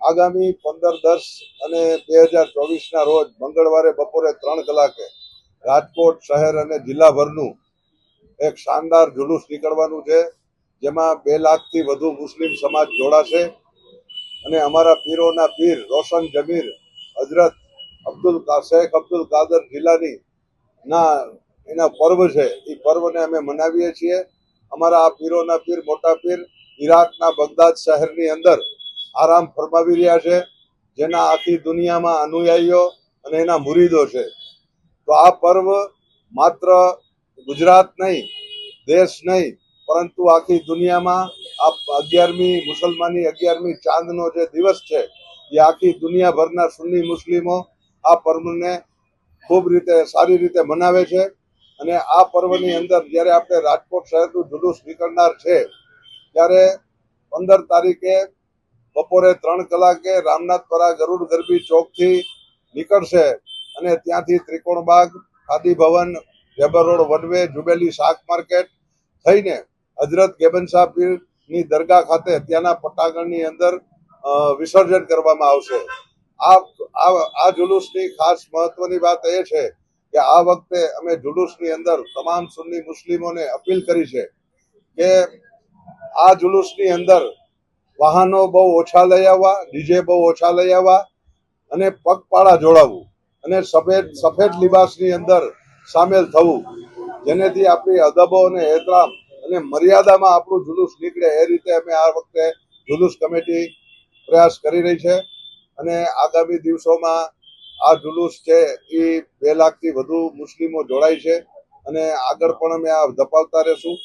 આગામી પંદર, દસ અને બે હજાર ચોવીસના રોજ મંગળવારે બપોરે ત્રણ કલાકે રાજકોટ શહેર અને જિલ્લાભરનું એક શાનદાર જુલુસ નીકળવાનું છે, જેમાં બે લાખથી વધુ મુસ્લિમ સમાજ જોડાશે. અને અમારા પીરોના પીર રોશન જમીર હજરત અબ્દુલ શેખ અબ્દુલ કાદર જિલ્લાની ના એના પર્વ છે, એ પર્વને અમે મનાવીએ છીએ. અમારા આ પીરોના પીર, મોટા પીર ઈરાકના બગદાદ શહેરની અંદર આરામ ફરમાવી રહ્યા છે, જેના આખી દુનિયામાં અનુયાયીઓ અને એના મુરીદો છે. તો આ પર્વ માત્ર ગુજરાત નહીં, દેશ નહીં, પરંતુ આખી દુનિયામાં આ અગિયારમી મુસલમાની, અગિયારમી ચાંદનો જે દિવસ છે, એ આખી દુનિયાભરના સુન્ની મુસ્લિમો આ પર્વને ખૂબ રીતે, સારી રીતે મનાવે છે. અને આ પર્વની અંદર જ્યારે આપણે રાજકોટ શહેરનું જુલુસ નીકળનાર છે, ત્યારે પંદર તારીખે બપોરે ત્રણ કલાકે રામનાથપરા ગરુડ ગરબી ચોકથી નીકળશે અને ત્યાંથી Trikonbaug, Khadi Bhavan, Weber road one way Jubilee શાક માર્કેટ થઈને હજરત ગેબન શાહ પીરની દરગાહ ખાતે ત્યાંના પટાગણની અંદર વિસર્જન કરવામાં આવશે. આ, આ- જુલુસની ખાસ મહત્વની વાત એ છે કે આ વખતે અમે જુલુસની અંદર તમામ સુન્ની મુસ્લિમોને અપીલ કરી છે કે આ જુલુસની અંદર વાહનો બહુ ઓછા લઈ આવવા, ડીજે બહુ ઓછા લઈ આવવા અને પગપાળા જોડાવવું અને સફેદ સફેદ લિબાસની અંદર સામેલ થવું, જેનેથી આપણી અદબો અને એતરામ અને મર્યાદામાં આપણું જુલુસ નીકળે એ રીતે અમે આ વખતે જુલુસ કમિટી પ્રયાસ કરી રહી છે અને આગામી દિવસોમાં આ જુલુસ છે એ બે લાખથી વધુ મુસ્લિમો જોડાય છે અને આગળ પણ અમે આ ધપાવતા રહેશું.